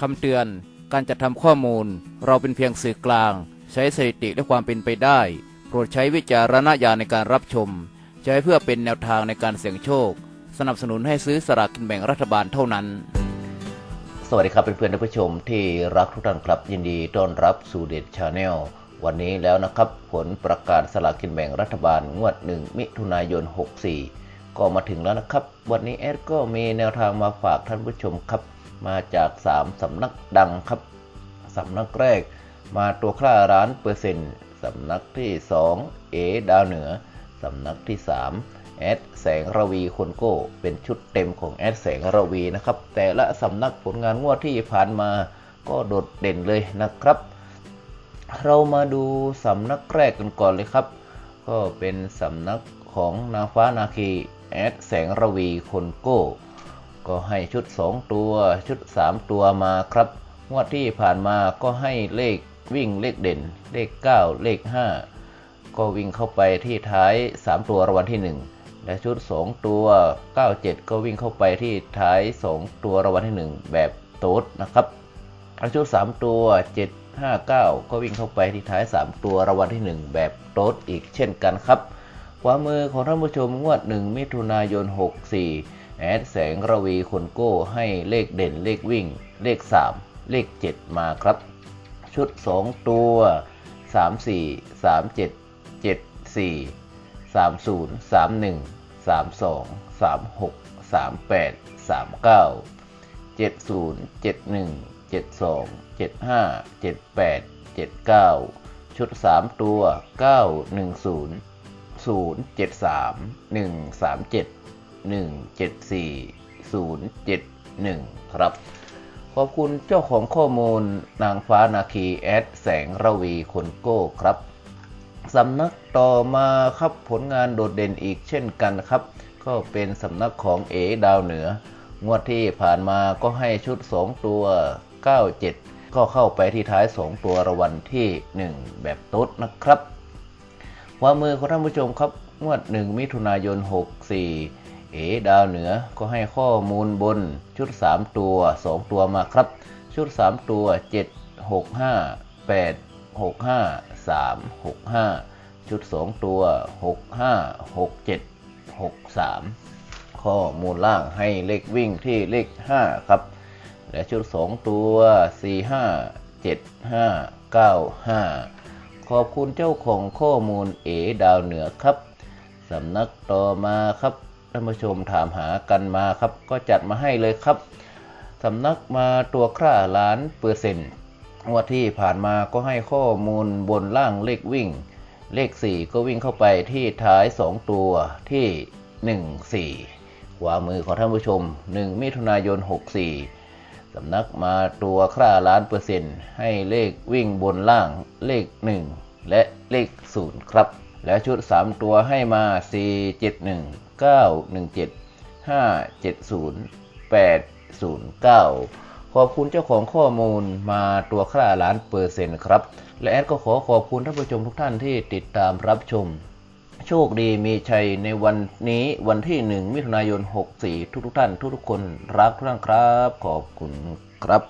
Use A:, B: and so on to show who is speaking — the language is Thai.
A: คำเตือน การจัดทำข้อมูล เราเป็นเพียงสื่อกลาง ใช้สถิติและความเป็นไปได้ โปรดใช้วิจารณญาณในการรับชม ใช้เพื่อเป็นแนวทางในการเสี่ยงโชค สนับสนุนให้ซื้อสลากกินแบ่งรัฐบาลเท่านั้น
B: สวัสดีครับเพื่อนๆท่านผู้ชมที่รักทุกท่านครับ ยินดีต้อนรับสู่เด็ดชาแนลวันนี้แล้วนะครับผลประกาศสลากกินแบ่งรัฐบาลงวด 1 มิถุนายน 64 ก็มาถึงแล้วนะครับ วันนี้แอดก็มีแนวทางมาฝากท่านผู้ชมครับ มาจาก 3 สำนักดังครับ สำนักแรกมาตัวคร่าร้านเปอร์เซ็นต์สำนักที่ 2 เอดาวเหนือ สำนักที่ 3 แอดแสงระวีคนโก้ เป็นชุดเต็มของแอดแสงระวีนะครับ แต่ละสำนักผลงานงวดที่ผ่านมาก็โดดเด่นเลยนะครับ เรามาดูสำนักแรกกันก่อนเลยครับ ก็เป็นสำนักของนาฟ้านาคีแอดแสงระวีคนโก้ ก็ให้ชุด 2 ตัว ชุด 3 ตัวมาครับงวดที่ผ่านมาก็ให้เลขวิ่งเลขเด่น เลข 9 เลข 5 ก็วิ่งเข้าไปที่ท้าย 3 ตัวรางวัลที่ 1 และชุด 2 ตัว 97 ก็วิ่งเข้าไปที่ท้าย 2 ตัวรางวัลที่ 1 แบบโต๊ดนะครับและชุด 3 ตัว 759 ก็วิ่งเข้าไปที่ท้าย 3 ตัวรางวัลที่ 1 แบบโต๊ดอีกเช่นกันครับขวามือของท่านผู้ชมงวด 1 มิถุนายน 64 แอดแสงระวีคนโก้ให้เลขเด่นเลขวิ่ง เลข 3 เลข 7 มาครับ ชุด 2 ตัว 3 4 3 7 7 4 3 0 3 1 3 2 3 6 3 8 3 9 7 0 7 1 7 2 7 5 7 8 7 9 ชุด 3 ตัว 9 1 0 0 73 137 174071 ครับ ขอบคุณเจ้าของข้อมูลนางฟ้านาคีแอดแสงระวีคนโก้ครับสำนักต่อมาครับผลงานโดดเด่นอีกเช่นกันครับ ก็เป็นสำนักของเอดาวเหนือ งวดที่ผ่านมาก็ให้ชุด 2 ตัว 97 ก็เข้าไปที่ท้าย 2 ตัวรางวัลที่ 1 แบบตุ๊ดนะครับขวามือของท่านผู้ชมครับ งวด 1 มิถุนายน 64 เอดาวเหนือก็ให้ข้อมูลบนชุด 3 ตัว 2 ตัวมาครับ ชุด 3 ตัว 7 6 5 8 6 5 3 6 5 ชุด 2 ตัว 6 5 6 7 6 3 ข้อมูลล่างให้เลขวิ่งที่เลข 5 ครับ และชุด 2 ตัว 4 5 7 5 9 5 ขอบคุณเจ้าของข้อมูลเอดาวเหนือครับ สำนักต่อมาครับ ท่านผู้ชมถามหากันมาครับ ก็จัดมาให้เลยครับสำนักมาตัวคร่าล้านเปอร์เซ็นต์งวดที่ผ่านมาก็ให้ข้อมูลบนล่างเลขวิ่ง เลข 4 ก็วิ่งเข้าไปที่ท้าย 2 ตัวที่ 1 4 ขวามือของท่านผู้ชม 1 มิถุนายน 64สำนักมาตัวคร่าล้านเปอร์เซ็นต์ให้เลขวิ่งบนล่างเลข 1 และเลข 0 ครับ แล้วชุด 3 ตัวให้มา 4 7 1 9 1 7 5 7 0 8 0 9 ขอบคุณเจ้าของข้อมูลมาตัวค่าล้านเปอร์เซ็นต์ครับ และแอดก็ขอขอบคุณท่านผู้ชมทุกท่านที่ติดตามรับชม โชคดีมีชัยในวันนี้วันที่ 1 มิถุนายน 64 ทุกๆท่านทุกๆคนรักทุกท่านครับ ขอบคุณครับ